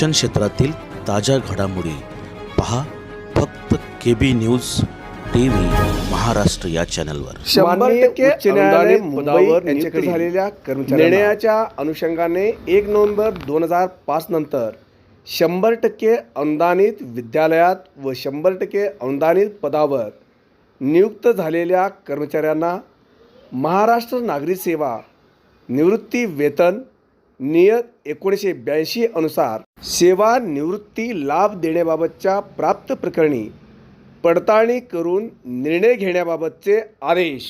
शिक्षण क्षेत्रातील ताज्या घडामोडी पहा फक्त K B news T V Maharashtra या चॅनलवर. शंभर टक्के उच्च न्यायालय अनुदानित मुंबई पदावर नियुक्त यांच्याकडे झालेल्या कर्मचाऱ्यांना. निर्णयाच्या अनुषंगाने एक नोव्हेंबर दोन हजार पाच नंतर शंभर टक्के अनुदानित विद्यालयात व शंभर टक्के अनुदानित पदावर नियुक्त झालेल्या कर्मचाऱ्यांना महाराष्ट्र नागरी सेवा निवृत्ती वेतन नियत एकोणीसशे ब्याऐंशी अनुसार सेवानिवृत्ती लाभ देण्याबाबतच्या प्राप्त प्रकरणी पडताळणी करून निर्णय घेण्याबाबतचे आदेश.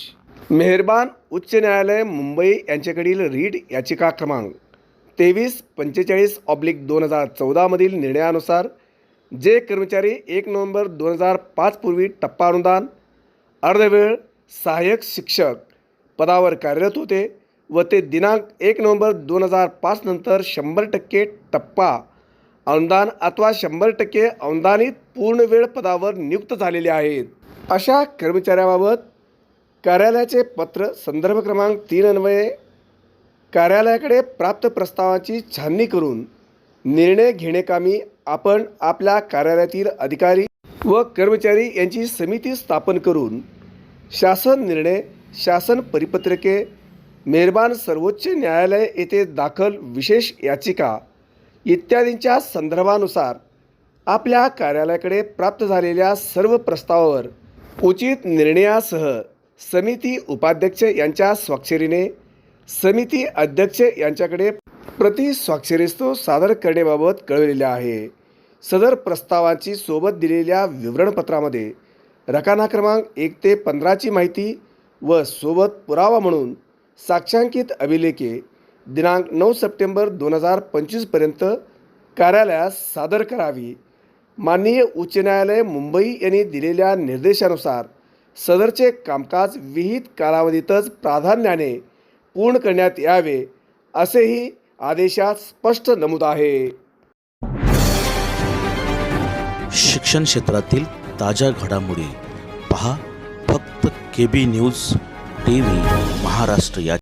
मेहरबान उच्च न्यायालय मुंबई यांच्याकडील रीट याचिका क्रमांक तेवीस पंचेचाळीस ऑब्लिक दोन हजार चौदामधील निर्णयानुसार जे कर्मचारी एक नोव्हेंबर दोन हजार पाचपूर्वी टप्पा अनुदान अर्धवेळ सहाय्यक शिक्षक पदावर कार्यरत होते व ते दिनांक एक नोव्हेंबर दोन हजार पाच नंतर शंभर टक्के टप्पा. अनुदान अथवा शंभर टक्के अनुदानित पूर्णवेळ पदावर नियुक्त झालेले आहेत. अशा कर्मचाऱ्याबाबत कार्यालयाचे पत्र संदर्भ क्रमांक तीन अन्वये कार्यालयाकडे प्राप्त प्रस्तावाची छाननी करून निर्णय घेणेकामी आपण आपल्या कार्यालयातील अधिकारी व कर्मचारी यांची समिती स्थापन करून शासन निर्णय शासन परिपत्रके मेहरबान सर्वोच्च न्यायालय येथे दाखल विशेष याचिका इत्यादींच्या संदर्भानुसार आपल्या कार्यालयाकडे प्राप्त झालेल्या सर्व प्रस्तावावर उचित निर्णयासह समिती उपाध्यक्ष यांच्या स्वाक्षरीने समिती अध्यक्ष यांच्याकडे प्रति स्वाक्षरीस्तो सादर करण्याबाबत कळविलेले आहे. सदर प्रस्तावाची सोबत दिलेल्या विवरणपत्रामध्ये रकाना क्रमांक एक ते पंधराची माहिती व सोबत पुरावा म्हणून साक्षांकित अभिलेखे दिनांक नऊ सप्टेंबर दोन हजार पंचवीसपर्यंत कार्यालयास सादर करावी. माननीय उच्च न्यायालय मुंबई यांनी दिलेल्या निर्देशानुसार सदरचे कामकाज विहित कालावधीतच प्राधान्याने पूर्ण करण्यात यावे असेही आदेशात स्पष्ट नमूद आहे. शिक्षण क्षेत्रातील ताज्या घडामोडी पहा. फक्त K B news T V Maharashtra या